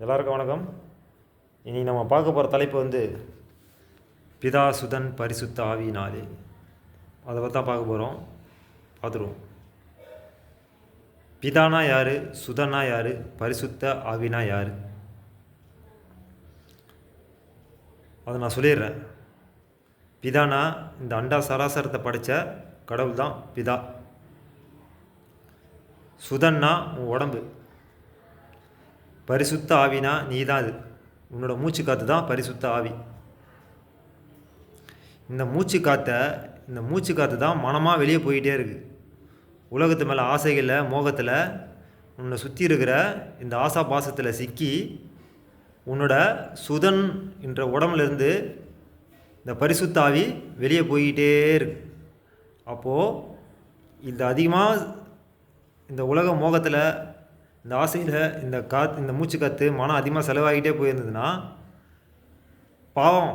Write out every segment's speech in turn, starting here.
எல்லாருக்கும் வணக்கம். இனி நம்ம பார்க்க போகிற தலைப்பு வந்து பிதா சுதன் பரிசுத்த ஆவியினாலே. அதை பார்த்தா பார்க்க போகிறோம் பார்த்துருவோம். பிதானா யார்? சுதனா யார்? பரிசுத்த ஆவினா யார்? அதை நான் சொல்லிடுறேன். பிதானா இந்த அண்டா சராசரத்தை படித்த கடவுள் தான் பிதா. சுதன்னா உன் உடம்பு. பரிசுத்த ஆவினா நீ தான் அது உன்னோட மூச்சு காற்று தான் பரிசுத்த ஆவி. இந்த மூச்சு காற்றை இந்த மூச்சு காற்று தான் மனமாக வெளியே போயிட்டே இருக்குது உலகத்து மேலே ஆசைகளில் மோகத்தில் உன்னை சுற்றி இருக்கிற இந்த ஆசா பாசத்தில் சிக்கி உன்னோட சுதன் என்ற உடம்புலேருந்து இந்த பரிசுத்தாவி வெளியே போய்கிட்டே இருக்கு. அப்போது இந்த அதிகமாக இந்த உலக மோகத்தில் இந்த ஆசையில் இந்த காற்று இந்த மூச்சு காற்று மனம் அதிகமாக செலவாகிட்டே போயிருந்ததுன்னா பாவம்.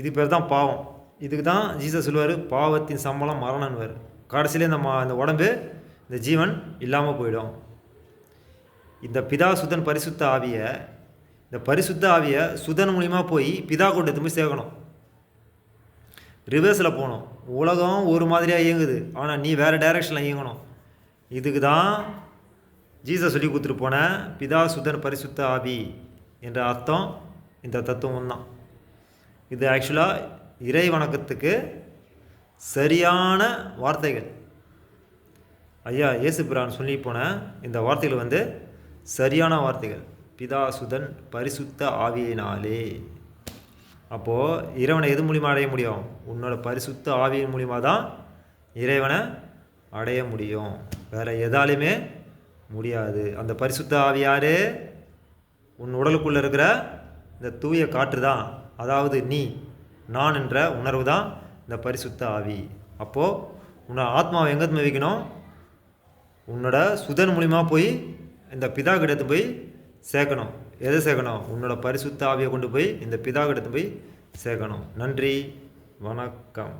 இது பேர் தான் பாவம். இதுக்கு தான் ஜீசஸ் சொல்லுவார் பாவத்தின் சம்பளம் மரணம்னுவார் கடைசியில் இந்த மா இந்த உடம்பு இந்த ஜீவன் இல்லாமல் போயிடும். இந்த பிதா சுதன் பரிசுத்த ஆவியை இந்த பரிசுத்த ஆவியை சுதன் மூலிமா போய் பிதா கொண்டு போய் சேர்க்கணும். ரிவர்ஸில் போகணும். உலகம் ஒரு மாதிரியாக இயங்குது. ஆனால் நீ வேறு டைரெக்ஷனில் இயங்கணும். இதுக்கு தான் ஜீசஸ் சொல்லி கொடுத்துட்டு போன பிதா சுதன் பரிசுத்த ஆவி என்ற அர்த்தம் இந்த தத்துவம் தான். இது ஆக்சுவலாக இறை வணக்கத்துக்கு சரியான வார்த்தைகள். ஐயா இயேசு பிரான் சொல்லி போன இந்த வார்த்தைகள் வந்து சரியான வார்த்தைகள். பிதா சுதன் பரிசுத்த ஆவியினாலே. அப்போது இறைவனை எது மூலிமா அடைய முடியும்? உன்னோட பரிசுத்த ஆவியின் மூலிமா தான் இறைவனை அடைய முடியும். வேறு எதாலையுமே முடியாது. அந்த பரிசுத்த ஆவியார் உன் உடலுக்குள்ளே இருக்கிற இந்த தூய காற்று தான் அதாவது நீ நான் என்ற உணர்வு தான் இந்த பரிசுத்த ஆவி. அப்போது உன்னோட ஆத்மாவை எங்கே வைக்கணும் உன்னோட சுதன் மூலிமா போய் இந்த பிதா கிட்டத்து போய் சேர்க்கணும். எதை சேர்க்கணும்? உன்னோட பரிசுத்த ஆவியை கொண்டு போய் இந்த பிதா கிட்டத்து போய் சேர்க்கணும். நன்றி. வணக்கம்.